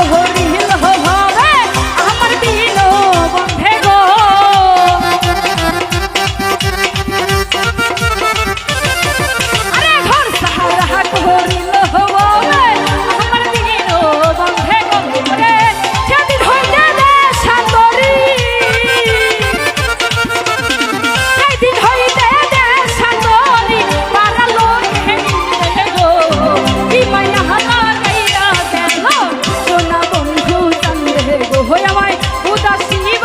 ভরি দাসী